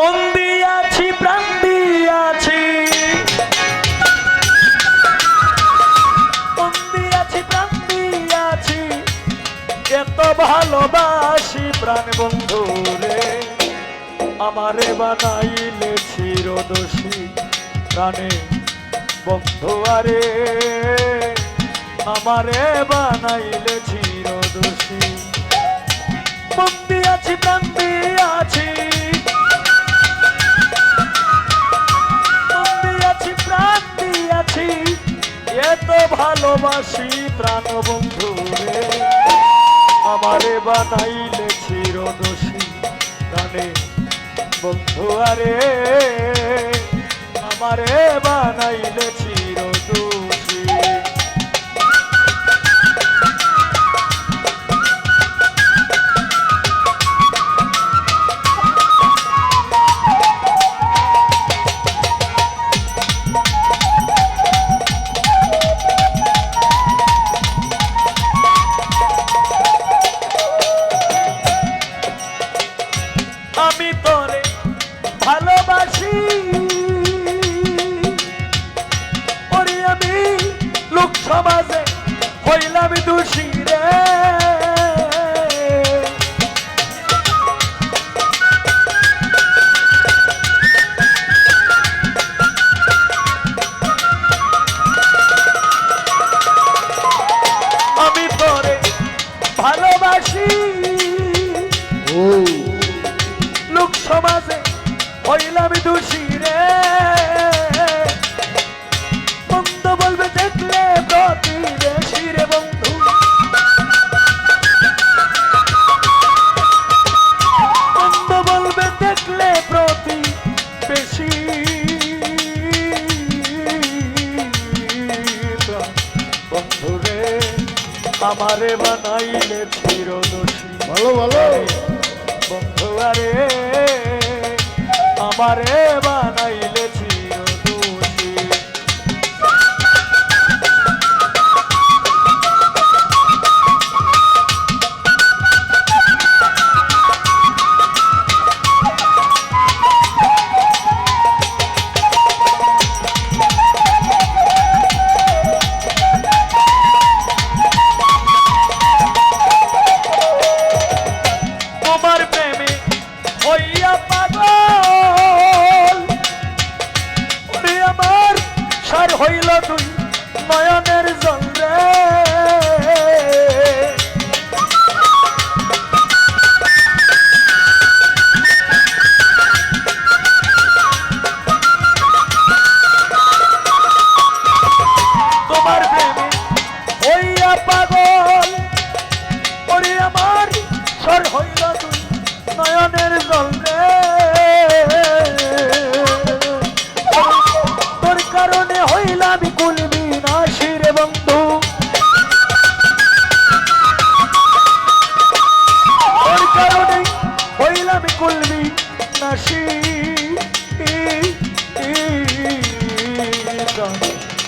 মন দিয়াছি, প্রাণ দিয়াছি। মন দিয়াছি, প্রাণ এত ভালোবাসি প্রাণ বন্ধু রে। আমারে বানাইলে চিরদোষী প্রাণে বন্ধু আরে। আমারে বানাইলে চিরদোষী। মন দিয়াছি, প্রাণ দিয়াছি। এত ভালোবাসি প্রাণ বন্ধু রে। আমারে বানাইলে চিরদোষী প্রাণে বন্ধু আরে। আমারে বানাইলে আমি তোরে আমারে বানাইলে চিরদোষী। ভালো ভালো। বন্ধু আরে আমারে বানাইলে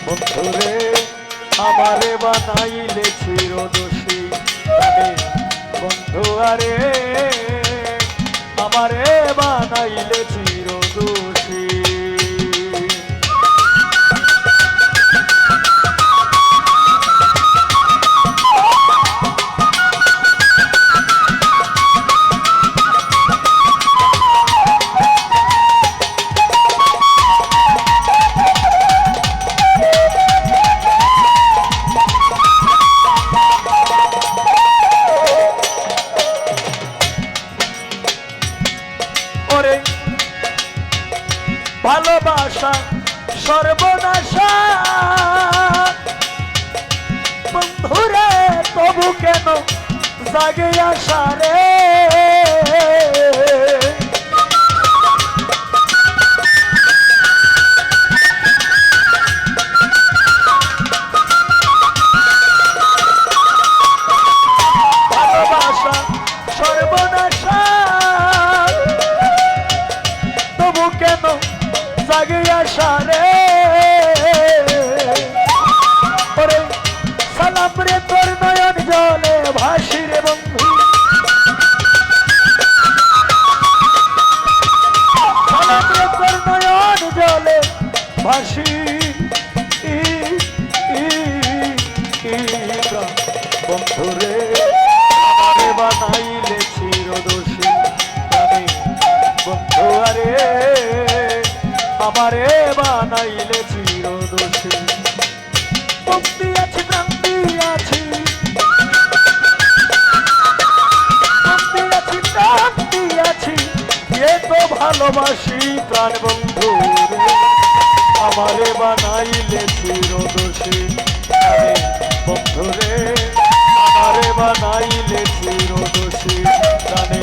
বন্ধু রে আমারে বানাইলে চিরদোষী বন্ধু আরে আমারে বানাইলে চিরদোষী ওরে ভালোবাসা সর্বনাশা। বন্ধুরে তবু কেন জাগে আশা বানাইলে চিরদোষী। মুক্তি আছি, ক্রান্তি আছি। ভালোবাসি প্রাণ বন্ধু। আমারে বানাইলে চিরদোষী। বন্ধু রে, আমারে বানাইলে চিরদোষী। জানে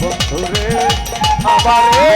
বন্ধু রে, আমারে